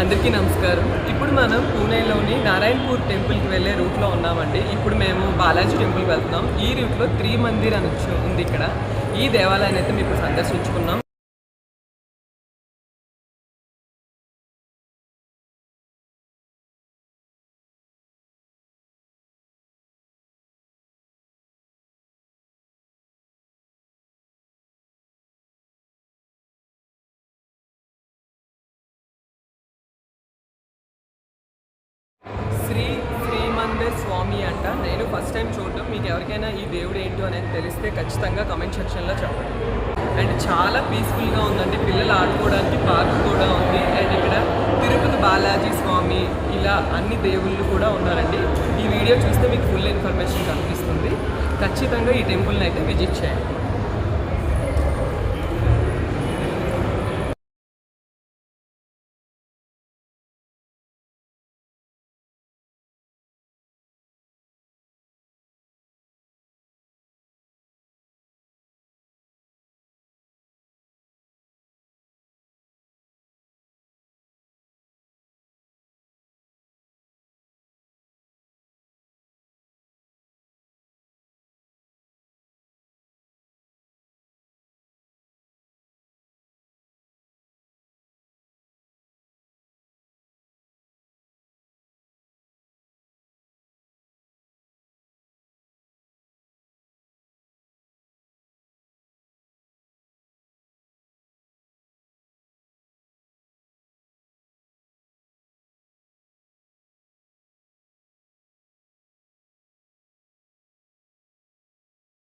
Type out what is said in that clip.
అందరికీ నమస్కారం. ఇప్పుడు మనం పూణేలోని నారాయణపూర్ టెంపుల్కి వెళ్ళే రూట్లో ఉన్నామండి. ఇప్పుడు మేము బాలాజీ టెంపుల్కి వెళ్తున్నాం. ఈ రూట్లో త్రీ మందిర్ అని ఉంది ఇక్కడ. ఈ దేవాలయాన్ని అయితే మేము ఇప్పుడు సందర్శించుకున్నాం. శ్రీ శ్రీమందిర్ స్వామి అంట. నేను ఫస్ట్ టైం చూడడం. మీకు ఎవరికైనా ఈ దేవుడు ఏంటో అనేది తెలిస్తే ఖచ్చితంగా కమెంట్ సెక్షన్లో చెప్పండి. అండ్ చాలా పీస్ఫుల్గా ఉందండి. పిల్లలు ఆడుకోవడానికి పార్క్ కూడా ఉంది. అండ్ ఇక్కడ తిరుపతి బాలాజీ స్వామి ఇలా అన్ని దేవుళ్ళు కూడా ఉన్నారండి. ఈ వీడియో చూస్తే మీకు ఫుల్ ఇన్ఫర్మేషన్ కనిపిస్తుంది. ఖచ్చితంగా ఈ టెంపుల్ని అయితే విజిట్ చేయండి.